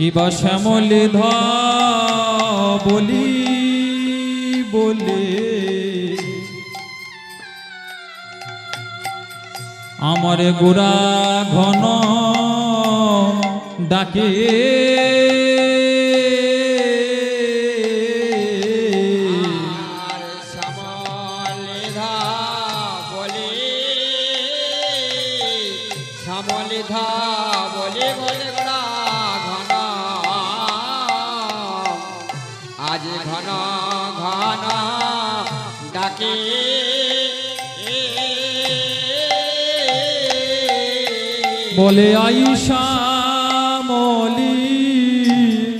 কিবা শ্যামলি বলি বলে। আমার গোরা ঘন ডাকে। ধা বলে বলে গোড়া ডাকে বলে আইসা মলি।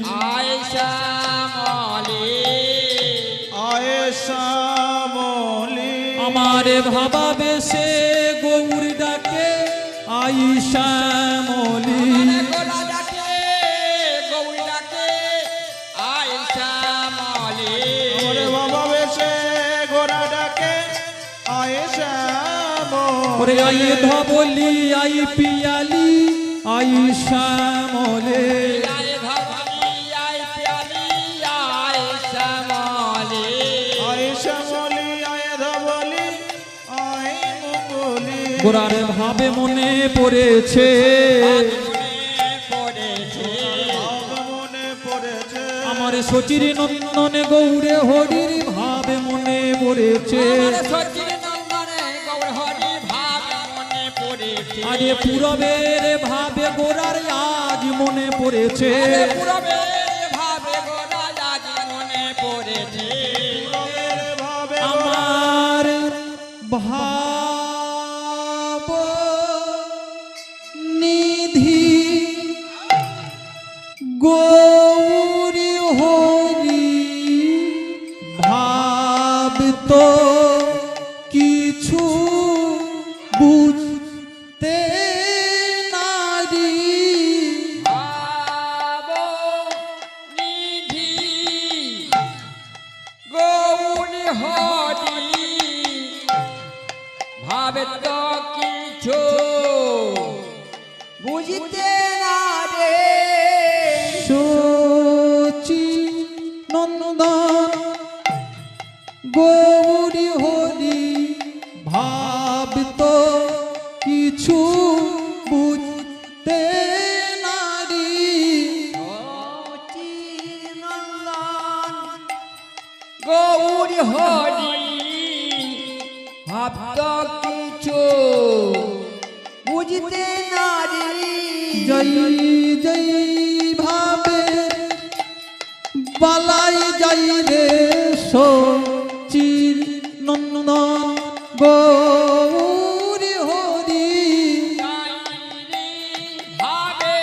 আয়সা মলে। মলি। আমারে ভাবা বেশে গৌর ডাকে। আইসা ওরে আই ধবলি আই পিয়ালি আয় শ্যামলে। গোরার ভাবে মনে পড়েছে। মনে পড়েছে। ভাব মনে পড়েছে। আমার সচির নন্দন গৌরে হরির ভাবে মনে পড়েছে। আরে পুরবের ভাবে গোরার আজ মনে পড়েছে। আরে ভাবে গোরা আজ মনে পড়েছে। ভাবে আমার ভাব নিধি গৌরী গৌরী হরি ভাবত কিছু বুঝতে নারী জয় জয় ভাবে বালাই যাই রে সচির নন্দন গৌরী হরি। ভাবে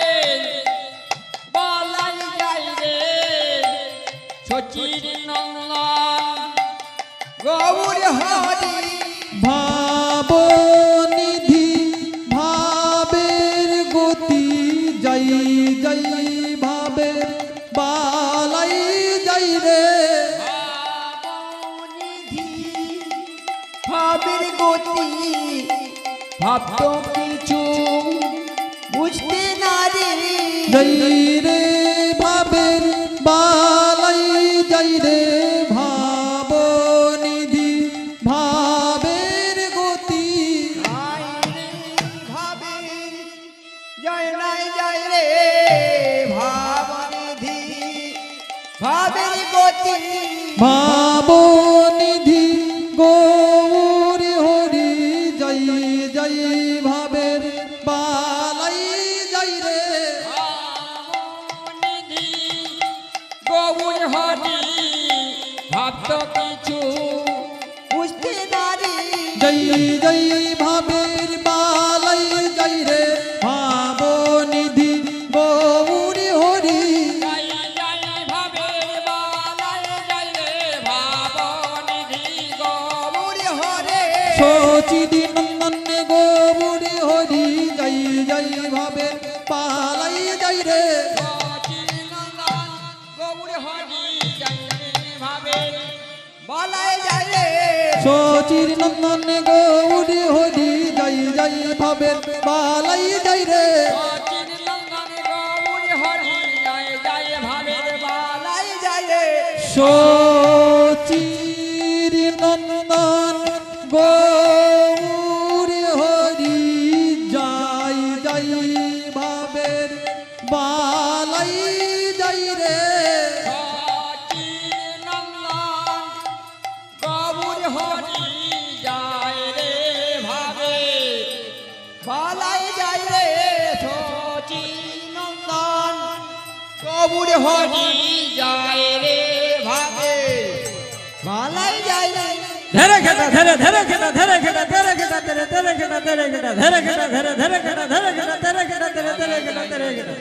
বলাই যাই রে সচির নন্দন গৌর হরি। ভাব নিধি ভাবের গতি যাই যাই ভাবের বালাই যাই রে। ভাবের গতি ভাবত কিছু বুঝতে নারী যাই রে। ভাবনিধি গৌর হরি জয় জয় ভাবের বালাই জয় রে। গৌর হরি ভাবত কিছু বুঝতে নারী জয় জয় ভাবের সচির নন্দন গৌরী হরি যাই যাই ভাবে বালাই যাই রে। চিরনন্দন গৌরী হরি যাই যাই ভাবে বালাই যাই রে। খেটা ধরে ধরে খেটা ধরে খেটা ধরে খেটা ধরে ধরে খেটা ধরে খেটা ধরে খেটা ধরে ধরে খেটা ধরে খেটা ধরে খেটা ধরে ধরে খেটা ধরে খেটা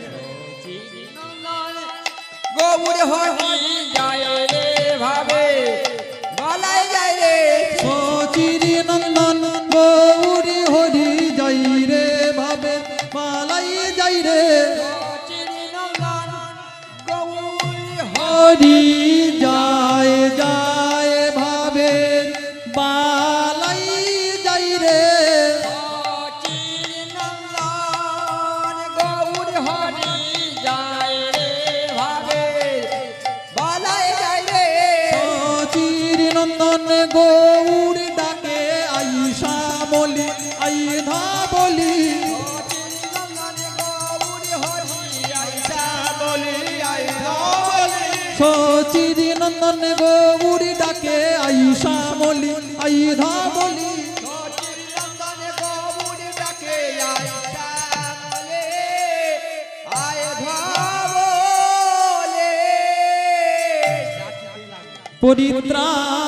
গৌর হরি জয় রে ভাবে বলাই যায় রে সচির নন্দন গৌর হরি জয় রে ভাবে মালাই জয় রে চিরনন্দন গৌরী হরি নন্দন গৌরী ডাকে আই শ্যামলি আই ধাবলি পরিত্রাণায়